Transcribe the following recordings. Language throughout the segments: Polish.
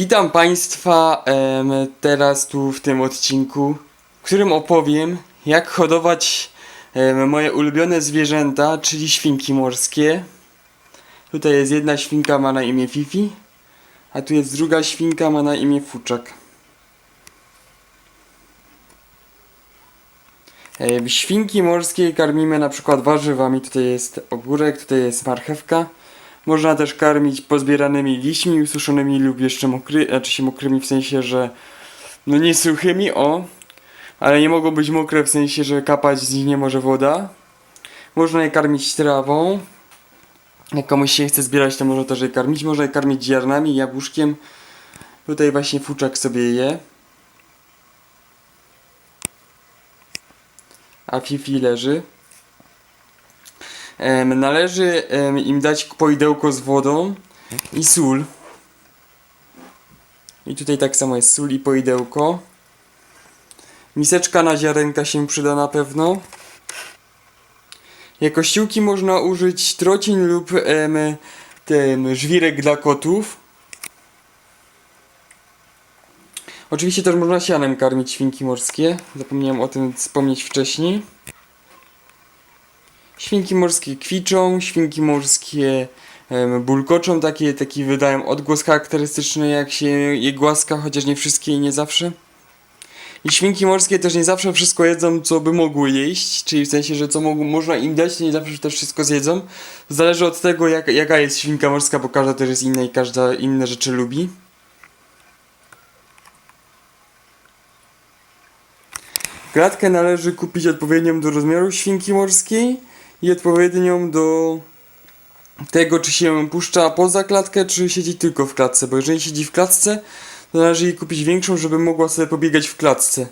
Witam Państwa em, teraz tu w tym odcinku, w którym opowiem jak hodować em, moje ulubione zwierzęta, czyli świnki morskie. Tutaj jest jedna świnka, ma na imię Fifi, a tu jest druga świnka, ma na imię Fuczak. Em, Świnki morskie karmimy na przykład warzywami, tutaj jest ogórek, tutaj jest marchewka. Można też karmić pozbieranymi liśćmi, ususzonymi lub jeszcze mokry, znaczy się mokrymi w sensie, że no nie suchymi, o, ale nie mogą być mokre w sensie, że kapać z nich nie może woda. Można je karmić trawą. Jak komuś się chce zbierać, to można też je karmić. Można je karmić ziarnami, jabłuszkiem. Tutaj właśnie fuczak sobie je. A Fifi leży. Em, należy em, im dać poidełko z wodą i sól. I tutaj tak samo jest sól i poidełko. Miseczka na ziarenka się przyda na pewno. Jako ściółki można użyć trocin lub em, ten żwirek dla kotów. Oczywiście też można sianem karmić świnki morskie. Zapomniałem o tym wspomnieć wcześniej. Świnki morskie kwiczą, świnki morskie em, bulkoczą, takie, taki wydają odgłos charakterystyczny jak się je głaska, chociaż nie wszystkie i nie zawsze. I świnki morskie też nie zawsze wszystko jedzą, co by mogły jeść, czyli w sensie, że co mogą, można im dać, nie zawsze też wszystko zjedzą. Zależy od tego, jak, jaka jest świnka morska, bo każda też jest inna i każda inne rzeczy lubi. Klatkę należy kupić odpowiednią do rozmiaru świnki morskiej i odpowiednią do tego, czy się puszcza poza klatkę, czy siedzi tylko w klatce. Bo jeżeli siedzi w klatce, to należy jej kupić większą, żeby mogła sobie pobiegać w klatce.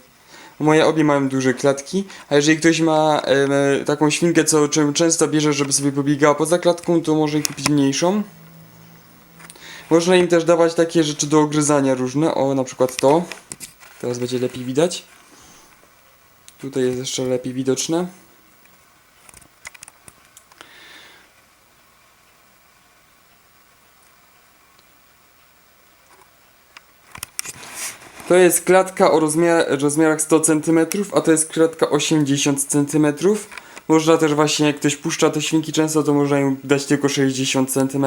Moje obie mają duże klatki, a jeżeli ktoś ma em, taką świnkę, co często bierze, żeby sobie pobiegała poza klatką, to może jej kupić mniejszą. Można im też dawać takie rzeczy do ogryzania różne, o na przykład to. Teraz będzie lepiej widać. Tutaj jest jeszcze lepiej widoczne. To jest klatka o rozmiar, rozmiarach 100 cm, a to jest klatka 80 cm. Można też właśnie, jak ktoś puszcza te świnki często, to można im dać tylko 60 cm.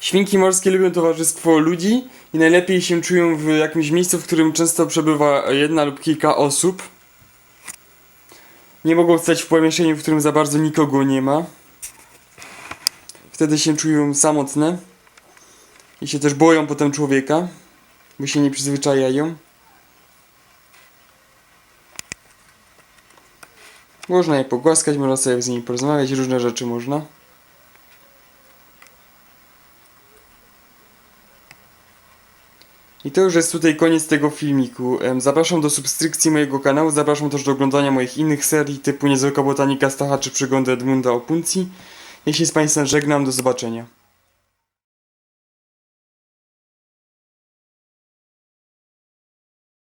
Świnki morskie lubią towarzystwo ludzi i najlepiej się czują w jakimś miejscu, w którym często przebywa jedna lub kilka osób. Nie mogą stać w pomieszczeniu, w którym za bardzo nikogo nie ma. Wtedy się czują samotne i się też boją potem człowieka bo się nie przyzwyczajają. Można je pogłaskać, można sobie z nimi porozmawiać, różne rzeczy można. I to już jest tutaj koniec tego filmiku. Zapraszam do subskrypcji mojego kanału, zapraszam też do oglądania moich innych serii typu Niezwykła Botanika Stacha czy Przygody Edmunda Opuncji. Się z Państwem żegnam, do zobaczenia.